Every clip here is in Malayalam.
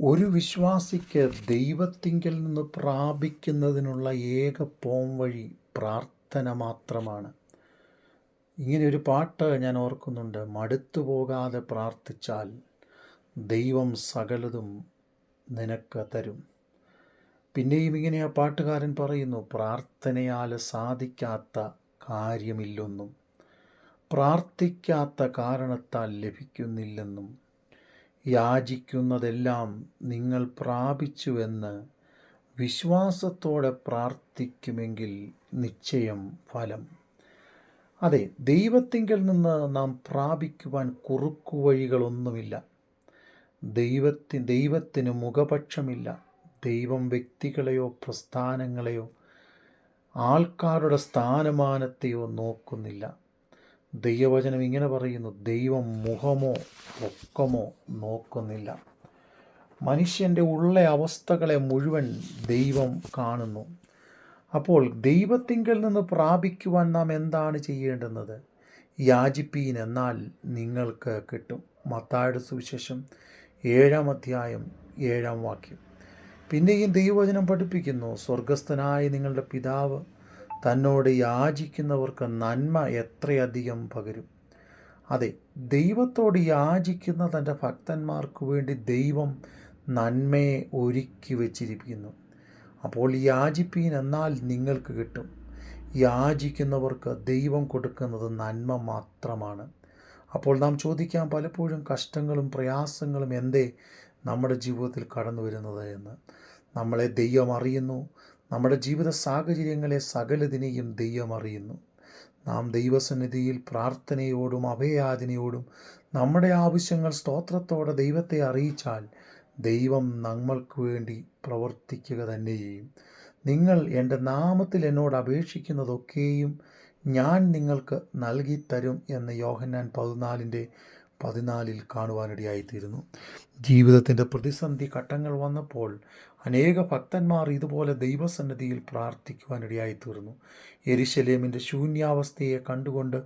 ഒരു വിശ്വാസിക്ക് ദൈവത്തിങ്കൽ നിന്ന് പ്രാപിക്കുന്നതിനുള്ള ഏക പോംവഴി പ്രാർത്ഥന മാത്രമാണ്. ഇങ്ങനെ ഒരു പാട്ട് ഞാൻ ഓർക്കുന്നുണ്ട്. മടുത്തു പോകാതെ പ്രാർത്ഥിച്ചാൽ ദൈവം സകലതും നിനക്ക് തരും. പിന്നെയും ഇങ്ങനെ ആ പാട്ടുകാരൻ പറയുന്നു പ്രാർത്ഥനയാൽ സാധിക്കാത്ത കാര്യമില്ലൊന്നും. പ്രാർത്ഥിക്കാത്ത കാരണത്താൽ ലഭിക്കുന്നില്ലെന്നും. യാചിക്കുന്നതെല്ലാം നിങ്ങൾ പ്രാപിച്ചുവെന്ന് വിശ്വാസത്തോടെ പ്രാർത്ഥിക്കുമെങ്കിൽ നിശ്ചയം ഫലം. അതെ ദൈവത്തിങ്കിൽ നിന്ന് നാം പ്രാപിക്കുവാൻ കുറുക്കുവഴികളൊന്നുമില്ല. ദൈവത്തി ദൈവത്തിന് മുഖപക്ഷമില്ല. ദൈവം വ്യക്തികളെയോ പ്രസ്ഥാനങ്ങളെയോ ആൾക്കാരുടെ സ്ഥാനമാനത്തെയോ നോക്കുന്നില്ല. ദൈവവചനം ഇങ്ങനെ പറയുന്നു ദൈവം മുഖമോ പൊക്കമോ നോക്കുന്നില്ല. മനുഷ്യന്റെ ഉള്ള അവസ്ഥകളെ മുഴുവൻ ദൈവം കാണുന്നു. അപ്പോൾ ദൈവത്തിങ്കിൽ നിന്ന് പ്രാപിക്കുവാൻ നാം എന്താണ് ചെയ്യേണ്ടുന്നത്? യാചിപ്പീൻ എന്നാൽ നിങ്ങൾക്ക് കിട്ടും. മത്തായുടെ സുവിശേഷം ഏഴാം അധ്യായം ഏഴാം വാക്യം. പിന്നെയും ദൈവവചനം പഠിപ്പിക്കുന്നു സ്വർഗസ്ഥനായ നിങ്ങളുടെ പിതാവ് തന്നോട് യാചിക്കുന്നവർക്ക് നന്മ എത്രയധികം പകരും. അതെ ദൈവത്തോട് യാചിക്കുന്ന തന്റെ ഭക്തന്മാർക്ക് വേണ്ടി ദൈവം നന്മയെ ഒരുക്കി വച്ചിരിക്കുന്നു. അപ്പോൾ യാചിപ്പീൻ എന്നാൽ നിങ്ങൾക്ക് കിട്ടും. യാചിക്കുന്നവർക്ക് ദൈവം കൊടുക്കുന്നത് നന്മ മാത്രമാണ്. അപ്പോൾ നാം ചോദിക്കാം പലപ്പോഴും കഷ്ടങ്ങളും പ്രയാസങ്ങളും എന്തേ നമ്മുടെ ജീവിതത്തിൽ കടന്നു വരുന്നത് എന്ന്? നമ്മളെ ദൈവം അറിയുന്നു നമ്മുടെ ജീവിത സാഹചര്യങ്ങളെ സകലതിനെയും ദൈവം അറിയുന്നു. നാം ദൈവസന്നിധിയിൽ പ്രാർത്ഥനയോടും അഭയാചനയോടും നമ്മുടെ ആവശ്യങ്ങൾ സ്തോത്രത്തോടെ ദൈവത്തെ അറിയിച്ചാൽ ദൈവം നമ്മൾക്ക് വേണ്ടി പ്രവർത്തിക്കുക തന്നെ ചെയ്യും നിങ്ങൾ എന്റെ നാമത്തിൽ എന്നോട് അപേക്ഷിക്കുന്നതൊക്കെയും ഞാൻ നിങ്ങൾക്ക് നൽകിത്തരും എന്ന് യോഹന്നാൻ പതിനാലിന്റെ പതിനാലിൽ കാണുവാനിടയായിത്തീരുന്നു. ജീവിതത്തിന്റെ പ്രതിസന്ധി ഘട്ടങ്ങൾ വന്നപ്പോൾ അനേക ഭക്തന്മാർ ഇതുപോലെ ദൈവസന്നിധിയിൽ പ്രാർത്ഥിക്കുവാനിടയായിത്തീർന്നു. എരിശലേമിന്റെ ശൂന്യാവസ്ഥയെ കണ്ടുകൊണ്ട്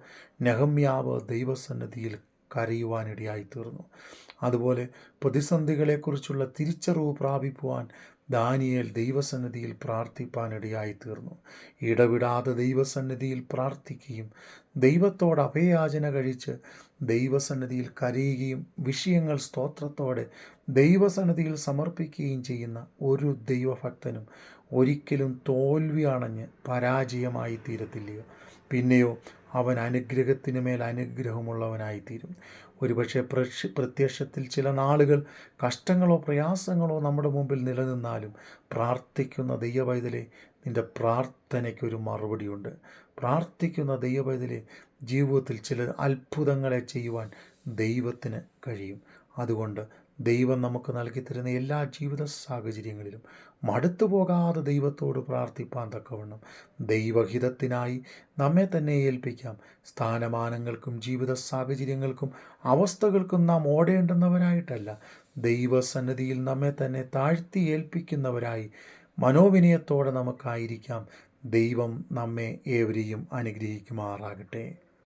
നെഹമ്യാവ് ദൈവസന്നിധിയിൽ കരയുവാനിടയായിത്തീർന്നു. അതുപോലെ പ്രതിസന്ധികളെക്കുറിച്ചുള്ള തിരിച്ചറിവ് പ്രാപിക്കുവാൻ ദാനിയേൽ ദൈവസന്നിധിയിൽ പ്രാർത്ഥിപ്പാനിടയായിത്തീർന്നു. ഇടവിടാതെ ദൈവസന്നിധിയിൽ പ്രാർത്ഥിക്കുകയും ദൈവത്തോട് അഭയാചന കഴിച്ച് ദൈവസന്നിധിയിൽ കരയുകയും വിഷയങ്ങൾ സ്തോത്രത്തോടെ ദൈവസന്നിധിയിൽ സമർപ്പിക്കുകയും ചെയ്യുന്ന ഒരു ദൈവഭക്തനും ഒരിക്കലും തോൽവി അണഞ്ഞ് പരാജയമായി തീരത്തില്ലയോ പിന്നെയോ അവൻ അനുഗ്രഹത്തിന് മേൽ അനുഗ്രഹമുള്ളവനായിത്തീരും. ഒരുപക്ഷെ പ്രക്ഷ പ്രത്യക്ഷത്തിൽ ചില നാളുകൾ കഷ്ടങ്ങളോ പ്രയാസങ്ങളോ നമ്മുടെ മുമ്പിൽ നിലനിന്നാലും പ്രാർത്ഥിക്കുന്ന ദൈവവൈതലെ നിന്റെ പ്രാർത്ഥനയ്ക്കൊരു മറുപടിയുണ്ട്. പ്രാർത്ഥിക്കുന്ന ദൈവവൈതലെ ജീവിതത്തിൽ ചില അത്ഭുതങ്ങളെ ചെയ്യുവാൻ ദൈവത്തിന് കഴിയും. അതുകൊണ്ട് ദൈവം നമുക്ക് നൽകി തരുന്ന എല്ലാ ജീവിത സാഹചര്യങ്ങളിലും മടുത്തു പോകാതെ ദൈവത്തോട് പ്രാർത്ഥിപ്പാൻ തക്കവണ്ണം ദൈവഹിതത്തിനായി നമ്മെ തന്നെ ഏൽപ്പിക്കാം. സ്ഥാനമാനങ്ങൾക്കും ജീവിത സാഹചര്യങ്ങൾക്കും അവസ്ഥകൾക്കും നാം ഓടേണ്ടുന്നവരായിട്ടല്ല ദൈവസന്നിധിയിൽ നമ്മെ തന്നെ താഴ്ത്തി ഏൽപ്പിക്കുന്നവരായി മനോവിനയത്തോടെ നമുക്കായിരിക്കാം. ദൈവം നമ്മെ ഏവരെയും അനുഗ്രഹിക്കുമാറാകട്ടെ.